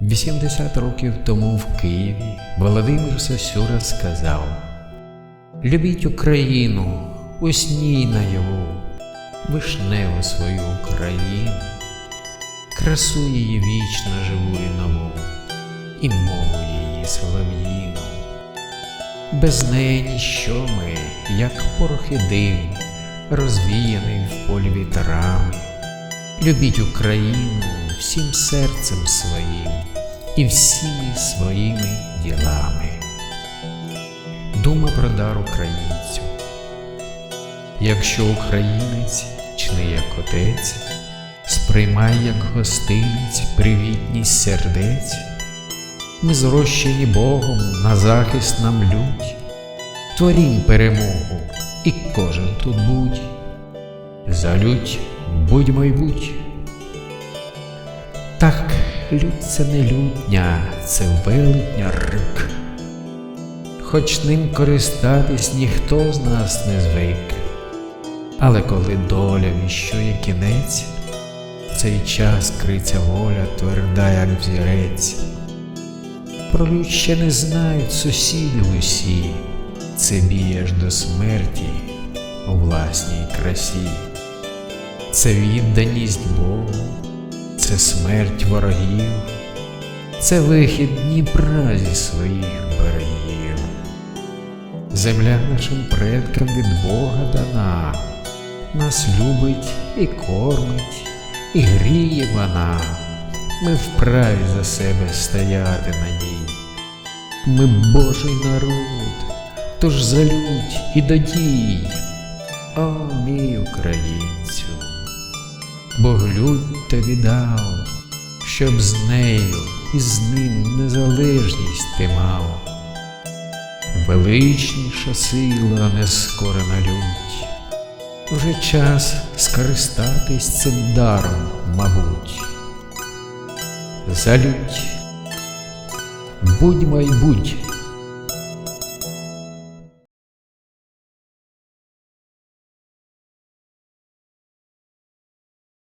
80 років тому в Києві Володимир Сосюра сказав Любіть Україну, усній наяву, вишневу свою Україну, красу її вічно живу і нову, і мову її солов'їну. Без неї ніщо ми, як порох і дим, розвіяний в полі вітрами. Любіть Україну всім серцем своїм і всіми своїми ділами. Дума про дар українцю. Якщо українець чни як отець, сприймай як гостинець привітність сердець, ми зрощені Богом на захист нам лють, творім перемогу, і кожен тут будь. За лють будь. Так, лють це не лютня, це велетня рик. Хоч ним користатись ніхто з нас не звик. Але коли доля віщує кінець, в цей час криться воля тверда, як взірець. Про лють ще не знають сусіди усі, це бієш до смерті у власній красі. Це відданість Богу, це смерть ворогів, це вихід Дніпра зі своїх берегів. Земля нашим предкам від Бога дана, нас любить і кормить, і гріє вона. Ми вправі за себе стояти на ній. Ми Божий народ, тож залють і до дій. О, мій українцю, Бог тобі щоб з нею і з ним незалежність ти мав. Величніша сила нескорена лють, вже час скористатись цим даром, мабуть. Залють, будь